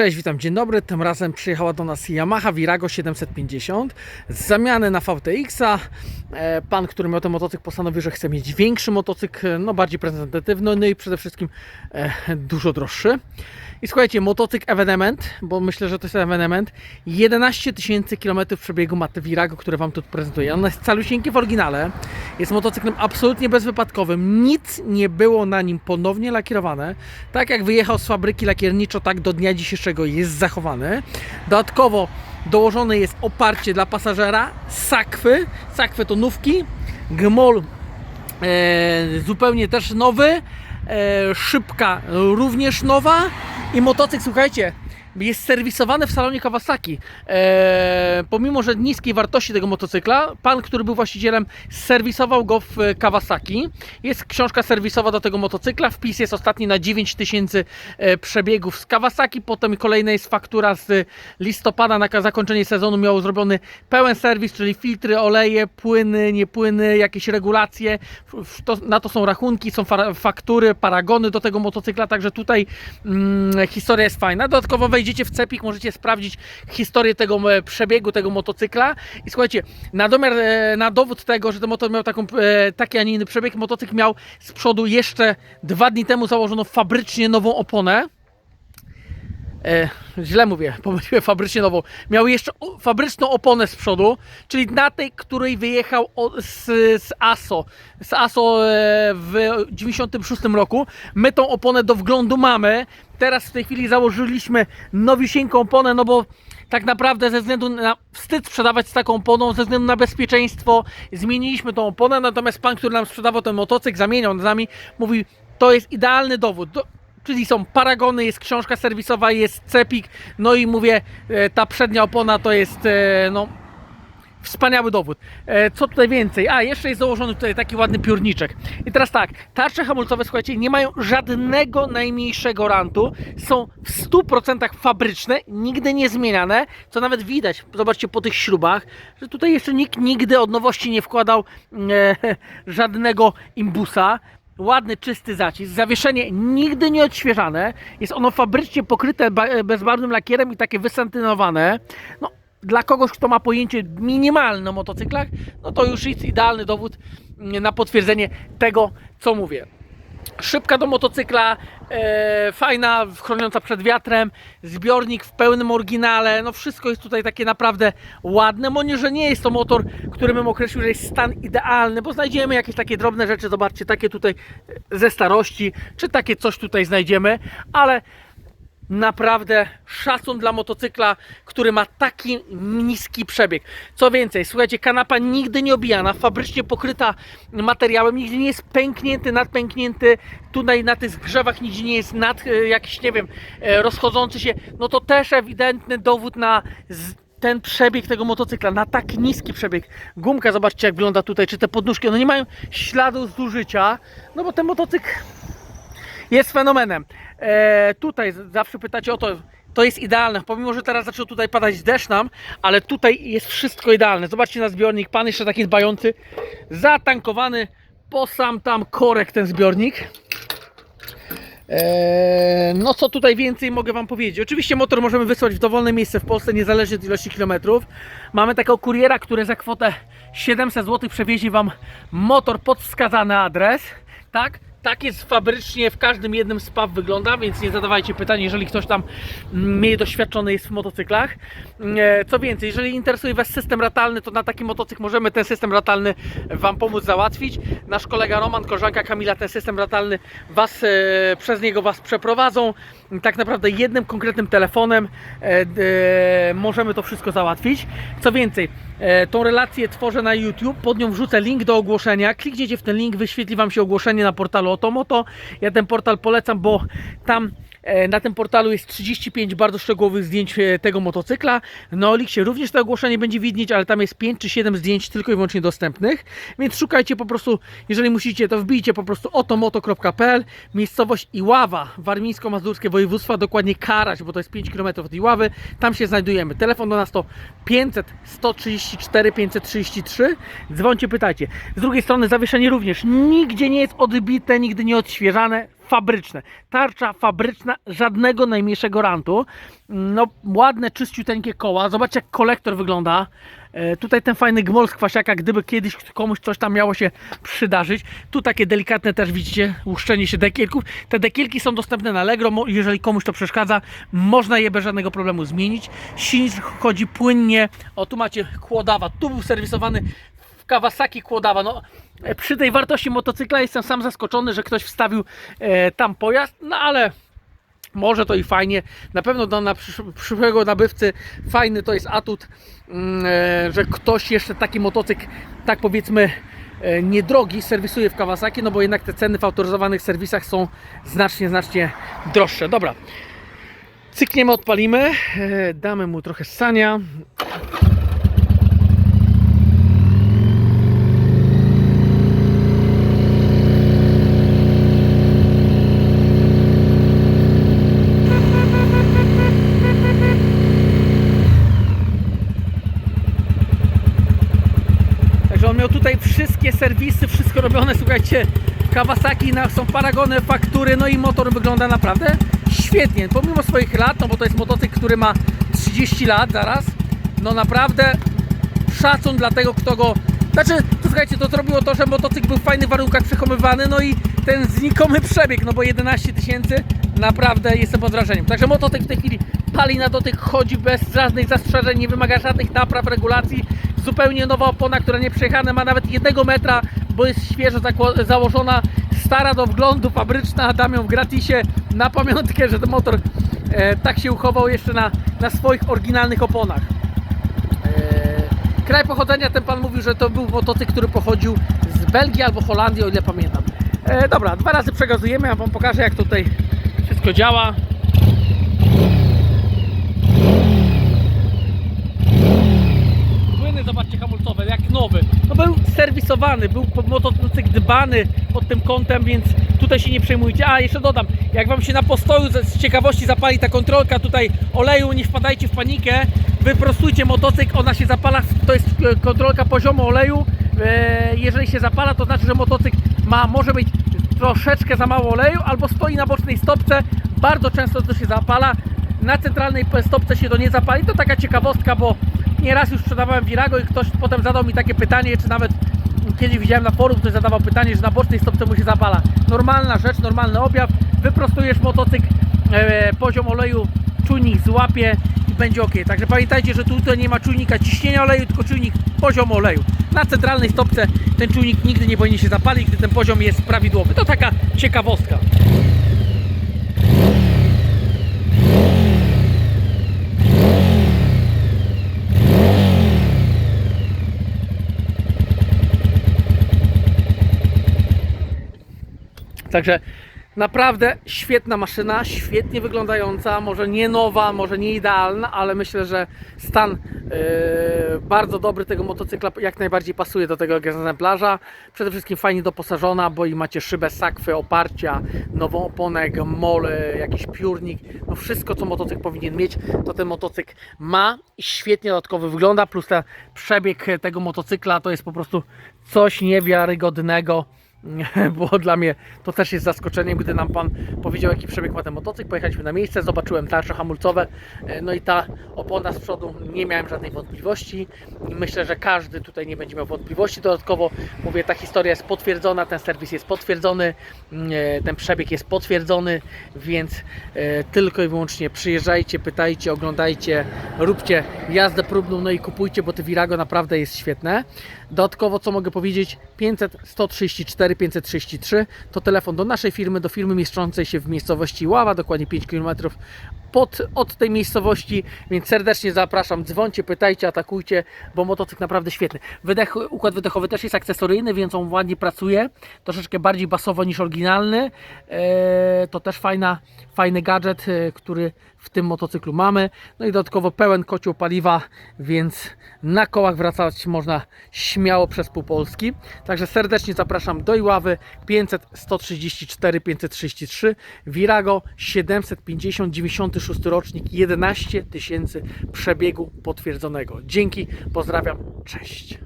Cześć, witam, dzień dobry. Tym razem przyjechała do nas Yamaha Virago 750 z zamiany na VTX-a. E, Pan, który miał ten motocykl postanowił, że chce mieć większy motocykl, no bardziej prezentatywny, no i przede wszystkim e, dużo droższy. I słuchajcie, motocykl evenement, bo myślę, że to jest evenement, 11 tysięcy kilometrów przebiegu ma te Virago, które Wam tu prezentuję. On jest calusieńki w oryginale, jest motocyklem absolutnie bezwypadkowym, nic nie było na nim ponownie lakierowane. Tak jak wyjechał z fabryki lakierniczo, tak do dnia dzisiejszego jest zachowany. Dodatkowo dołożone jest oparcie dla pasażera, sakwy, sakwy to nówki, gmol e, zupełnie też nowy, e, szybka również nowa. I motocykl, słuchajcie, jest serwisowany w salonie Kawasaki. E, pomimo, że niskiej wartości tego motocykla, pan, który był właścicielem, serwisował go w Kawasaki. Jest książka serwisowa do tego motocykla. Wpis jest ostatni na 9000 e, przebiegów z Kawasaki. Potem kolejna jest faktura z listopada na zakończenie sezonu. Miał zrobiony pełen serwis, czyli filtry, oleje, płyny, niepłyny, jakieś regulacje. To, na to są rachunki, są fa- faktury, paragony do tego motocykla. Także tutaj mm, historia jest fajna. Dodatkowo wejdziecie w Cepik, możecie sprawdzić historię tego e, przebiegu tego motocykla. I słuchajcie, na domiar, e, na dowód tego, że ten motor miał taką, e, taki, a nie inny przebieg, motocykl miał z przodu jeszcze dwa dni temu założoną fabrycznie nową oponę. E, źle mówię, pomyliłem fabrycznie nową. Miał jeszcze fabryczną oponę z przodu, czyli na tej, której wyjechał z, z ASO. Z ASO e, w 96 roku. My tą oponę do wglądu mamy. Teraz w tej chwili założyliśmy nowisieńką oponę, no bo tak naprawdę ze względu na wstyd sprzedawać z taką oponą, ze względu na bezpieczeństwo zmieniliśmy tą oponę, natomiast pan, który nam sprzedawał ten motocykl, zamieniał z nami, mówi, to jest idealny dowód. Do, Czyli są paragony, jest książka serwisowa, jest cepik, no i mówię, e, ta przednia opona to jest e, no, wspaniały dowód. E, Co tutaj więcej? A, jeszcze jest założony tutaj taki ładny piórniczek. I teraz tak, tarcze hamulcowe, słuchajcie, nie mają żadnego najmniejszego rantu. Są w 100% fabryczne, nigdy nie zmieniane, co nawet widać, zobaczcie po tych śrubach, że tutaj jeszcze nikt nigdy od nowości nie wkładał e, żadnego imbusa. Ładny, czysty zacisk, zawieszenie nigdy nie odświeżane, jest ono fabrycznie pokryte ba- bezbarwnym lakierem i takie wysantynowane. No, dla kogoś, kto ma pojęcie minimalne o motocyklach, no to już jest idealny dowód mm, na potwierdzenie tego, co mówię. Szybka do motocykla, e, fajna, chroniąca przed wiatrem, zbiornik w pełnym oryginale, no wszystko jest tutaj takie naprawdę ładne, mimo że nie jest to motor, który bym określił, że jest stan idealny, bo znajdziemy jakieś takie drobne rzeczy, zobaczcie, takie tutaj ze starości, czy takie coś tutaj znajdziemy, ale naprawdę szacun dla motocykla, który ma taki niski przebieg. Co więcej, słuchajcie, kanapa nigdy nie obijana, fabrycznie pokryta materiałem, nigdzie nie jest pęknięty, nadpęknięty, tutaj na tych zgrzewach nigdzie nie jest nad, e, jakiś, nie wiem, e, rozchodzący się, no to też ewidentny dowód na ten przebieg tego motocykla, na tak niski przebieg. Gumka, zobaczcie jak wygląda tutaj, czy te podnóżki, one nie mają śladu zużycia, no bo ten motocykl jest fenomenem. E, tutaj zawsze pytacie o to, to jest idealne, pomimo, że teraz zaczął tutaj padać deszcz nam, ale tutaj jest wszystko idealne. Zobaczcie na zbiornik, pan jeszcze taki dbający, zatankowany po sam tam korek ten zbiornik. Eee, no co tutaj więcej mogę Wam powiedzieć? Oczywiście motor możemy wysłać w dowolne miejsce w Polsce, niezależnie od ilości kilometrów. Mamy takiego kuriera, który za kwotę 700 zł przewiezie Wam motor pod wskazany adres. Tak? Tak jest fabrycznie w każdym jednym z PAW wygląda, więc nie zadawajcie pytań, jeżeli ktoś tam mm, mniej doświadczony jest w motocyklach. E, Co więcej, jeżeli interesuje Was system ratalny, to na taki motocykl możemy ten system ratalny Wam pomóc załatwić. Nasz kolega Roman, koleżanka Kamila, ten system ratalny Was, e, przez niego Was przeprowadzą. Tak naprawdę jednym konkretnym telefonem e, możemy to wszystko załatwić. Co więcej, tą relację tworzę na YouTube, pod nią wrzucę link do ogłoszenia. Klikniecie w ten link, wyświetli Wam się ogłoszenie na portalu Otomoto. Ja ten portal polecam, bo tam E, Na tym portalu jest 35 bardzo szczegółowych zdjęć e, tego motocykla. Na Oliksie również to ogłoszenie będzie widnieć, ale tam jest 5 czy 7 zdjęć tylko i wyłącznie dostępnych. Więc szukajcie po prostu, jeżeli musicie, to wbijcie po prostu otomoto.pl, miejscowość Iława, warmińsko-mazurskie województwo, dokładnie Karać, bo to jest 5 km od Iławy. Tam się znajdujemy. Telefon do nas to 500 134 533. Dzwońcie, pytajcie. Z drugiej strony zawieszenie również nigdzie nie jest odbite, nigdy nie odświeżane fabryczne. Tarcza fabryczna, żadnego najmniejszego rantu. No, ładne, czyściuteńkie koła. Zobaczcie, jak kolektor wygląda. E, tutaj ten fajny gmol z kwasiaka, gdyby kiedyś komuś coś tam miało się przydarzyć. Tu takie delikatne też widzicie, łuszczenie się dekielków. Te dekielki są dostępne na Allegro, jeżeli komuś to przeszkadza, można je bez żadnego problemu zmienić. Silnik chodzi płynnie. O, tu macie kłodawa, tu był serwisowany Kawasaki Kłodawa. No, e, przy tej wartości motocykla jestem sam zaskoczony, że ktoś wstawił e, tam pojazd, no ale może to i fajnie. Na pewno dla na przysz- przyszłego nabywcy fajny to jest atut, mm, e, że ktoś jeszcze taki motocykl, tak powiedzmy, e, niedrogi serwisuje w Kawasaki, no bo jednak te ceny w autoryzowanych serwisach są znacznie, znacznie droższe. Dobra. Cykniemy, odpalimy, e, damy mu trochę ssania. Słuchajcie, Kawasaki, są paragony, faktury, no i motor wygląda naprawdę świetnie, pomimo swoich lat, no bo to jest motocykl, który ma 30 lat zaraz, no naprawdę szacun dla tego, kto go... Znaczy, to słuchajcie, to zrobiło to, że motocykl był w fajnych warunkach przechowywane, no i ten znikomy przebieg, no bo 11 tysięcy, naprawdę jestem pod wrażeniem. Także motocykl w tej chwili pali na dotyk, chodzi bez żadnych zastrzeżeń, nie wymaga żadnych napraw, regulacji. Zupełnie nowa opona, która nie przejechana, ma nawet jednego metra, bo jest świeżo założona, stara do wglądu, fabryczna, dam ją w gratisie na pamiątkę, że ten motor e, tak się uchował jeszcze na, na swoich oryginalnych oponach. Eee, Kraj pochodzenia, ten pan mówił, że to był motocykl, który pochodził z Belgii albo Holandii, o ile pamiętam. E, dobra, dwa razy przegazujemy, ja wam pokażę jak tutaj wszystko działa. Zobaczcie, hamulcowe, jak nowy. No był serwisowany, był motocykl dbany pod tym kątem, więc tutaj się nie przejmujcie. A, jeszcze dodam, jak wam się na postoju z ciekawości zapali ta kontrolka tutaj oleju, nie wpadajcie w panikę, wyprostujcie motocykl, ona się zapala, to jest e, kontrolka poziomu oleju. E, Jeżeli się zapala, to znaczy, że motocykl ma, może być troszeczkę za mało oleju, albo stoi na bocznej stopce, bardzo często to się zapala. Na centralnej stopce się to nie zapali. To taka ciekawostka, bo nieraz już sprzedawałem Virago i ktoś potem zadał mi takie pytanie, czy nawet kiedyś widziałem na forum, ktoś zadawał pytanie, że na bocznej stopce mu się zapala. Normalna rzecz, normalny objaw. Wyprostujesz motocykl, e, poziom oleju, czujnik złapie i będzie ok. Także pamiętajcie, że tutaj nie ma czujnika ciśnienia oleju, tylko czujnik poziomu oleju. Na centralnej stopce ten czujnik nigdy nie powinien się zapalić, gdy ten poziom jest prawidłowy. To taka ciekawostka. Także naprawdę świetna maszyna, świetnie wyglądająca, może nie nowa, może nie idealna, ale myślę, że stan yy, bardzo dobry tego motocykla jak najbardziej pasuje do tego egzemplarza. Przede wszystkim fajnie doposażona, bo i macie szybę sakwy, oparcia, nową oponę, mole, jakiś piórnik, no wszystko co motocykl powinien mieć, to ten motocykl ma i świetnie dodatkowo wygląda, plus ten przebieg tego motocykla to jest po prostu coś niewiarygodnego. Było dla mnie to też jest zaskoczeniem, gdy nam pan powiedział, jaki przebieg ma ten motocykl. Pojechaliśmy na miejsce, zobaczyłem tarcze hamulcowe, e, no i ta opona z przodu, nie miałem żadnej wątpliwości. Myślę, że każdy tutaj nie będzie miał wątpliwości. Dodatkowo mówię, ta historia jest potwierdzona, ten serwis jest potwierdzony, mm, e, ten przebieg jest potwierdzony, więc e, tylko i wyłącznie przyjeżdżajcie, pytajcie, oglądajcie, róbcie jazdę próbną, no i kupujcie, bo te Virago naprawdę jest świetne. Dodatkowo, co mogę powiedzieć, 500 134 533 to telefon do naszej firmy, do firmy mieszczącej się w miejscowości Ława, dokładnie 5 km pod, od tej miejscowości, więc serdecznie zapraszam, dzwońcie, pytajcie, atakujcie, bo motocykl naprawdę świetny. Wydech, układ wydechowy też jest akcesoryjny, więc on ładnie pracuje, troszeczkę bardziej basowo niż oryginalny. Eee, to też fajna, fajny gadżet, e, który w tym motocyklu mamy. No i dodatkowo pełen kocioł paliwa, więc na kołach wracać można śmiało przez pół Polski. Także serdecznie zapraszam do Iławy 500 134 533 Virago 750 96 rocznik 11 tysięcy przebiegu potwierdzonego. Dzięki, pozdrawiam, cześć.